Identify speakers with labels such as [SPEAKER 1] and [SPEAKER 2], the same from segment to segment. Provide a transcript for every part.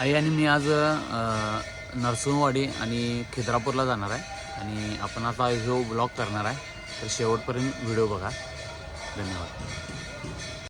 [SPEAKER 1] आई आणि मी आज नरसिंहवाडी आणि खिद्रापूरला जाणार आहे. आणि आपण आता जो ब्लॉग करणार आहे तर शेवटपर्यंत व्हिडिओ बघा. धन्यवाद.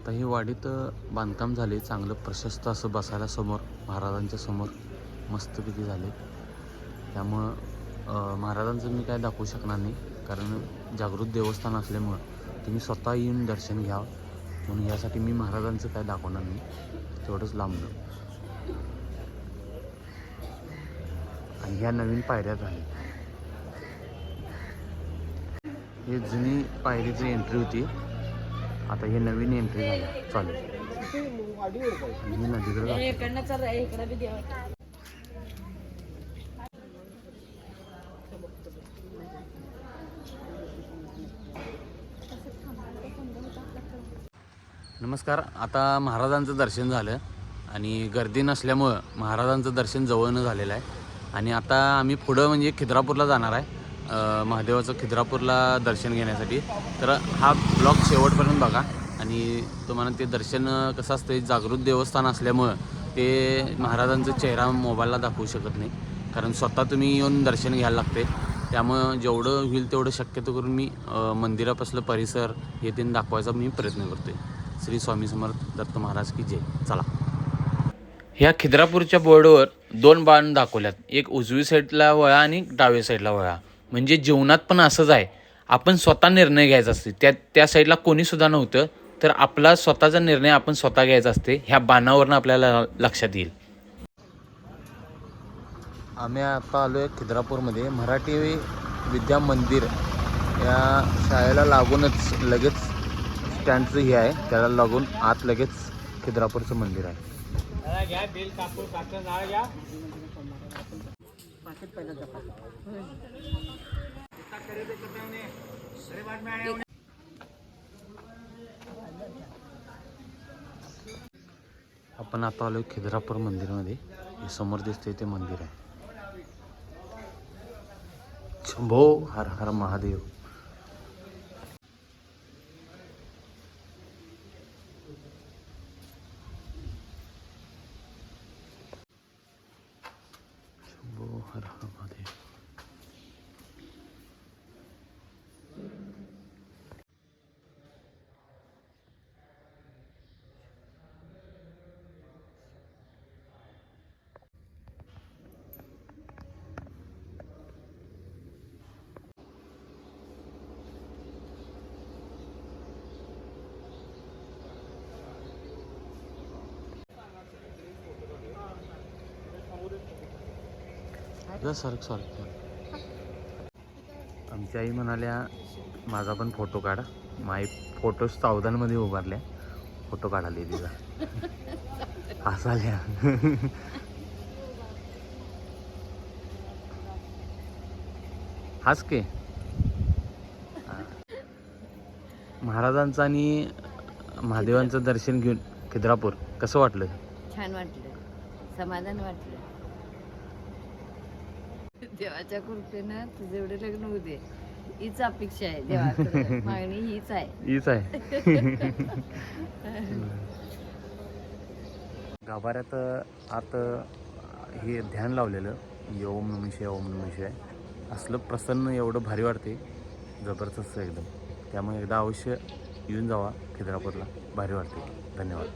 [SPEAKER 1] आता ही वाडीत बांधकाम झाले. चांगलं प्रशस्त असं बसायला समोर महाराजांच्या समोर मस्तपैकी झाले. त्यामुळं महाराजांचं मी काय दाखवू शकणार नाही. कारण जागृत देवस्थान असल्यामुळं तुम्ही स्वतः येऊन दर्शन घ्यावं. म्हणून यासाठी मी महाराजांचं काय दाखवणार नाही. तेवढंच लांबलं. आणि ह्या नवीन पायऱ्या झाल्या हे जुनी पायरीची एंट्री होती. आता हे नवीन एंट्री झाली. चालेल. नदीकडे नमस्कार. आता महाराजांचं दर्शन झालं आणि गर्दी नसल्यामुळं महाराजांचं दर्शन जवळनं झालेलं आहे. आणि आता आम्ही पुढं म्हणजे खिद्रापूरला जाणार आहे. महादेवाचं खिद्रापूरला दर्शन घेण्यासाठी. तर हा ब्लॉग शेवटपर्यंत बघा. आणि तुम्हाला ते दर्शन कसं असतं जागृत देवस्थान असल्यामुळं ते महाराजांचा चेहरा मोबाईलला दाखवू शकत नाही. कारण स्वतः तुम्ही येऊन दर्शन घ्यायला लागते त्यामुळं जेवढं होईल तेवढं शक्यतो करून मी मंदिरापासलं परिसर हे तीन दाखवायचा मी प्रयत्न करतोय. श्री स्वामी समर्थ दत्त महाराज की जय. चला. ह्या खिद्रापूरच्या बोर्डवर दोन बाण दाखवल्यात. एक उजवी साईडला वळा आणि डाव्या साईडला वळा. म्हणजे जीवनात पण असंच आहे. आपण स्वतः निर्णय घ्यायचा असते. त्या त्या साईडला कोणीसुद्धा नव्हतं तर आपला स्वतःचा निर्णय आपण स्वतः घ्यायचा असते ह्या बाणावरनं आपल्याला लक्षात येईल. आम्ही आता आलो आहे खिद्रापूरमध्ये. मराठी विद्या मंदिर या शाळेला लागूनच लगेच स्टँडचं हे आहे. त्याला लागून आत लगेच खिद्रापूरचं मंदिर आहे. आपण आता आलो खिद्रापूर मंदिरमध्ये. हे समोर दिसते ते मंदिर आहे. शंभो हर हर महादेव शंभो हर हर महादेव जा सरक सरक आई म्हणाल्या माझा पण फोटो काढा. माई फोटो सावधानमध्ये उभारल्या. फोटो काढाले तिचा. हसाल्या. हाच के. महाराजांचं आणि महादेवांचं दर्शन घेऊन खिद्रापूर कसं वाटलं?
[SPEAKER 2] छान वाटलं. समाधान वाटलं. देवाच्या कृपेनं तुझं एवढं लग्न होऊ दे. हीच अपेक्षा आहे देवाकडे. मागणी हीच आहे.
[SPEAKER 1] हीच आहे. गाभाऱ्यात आत हे ध्यान लावलेलं. ओम नम शिवाय ओम नम शिवाय असलं प्रसन्न एवढं भारी वाटते जबरदस्त एकदम. त्यामुळे एकदा अवश्य येऊन जावा खिद्रापूरला. भारी वाटते धन्यवाद.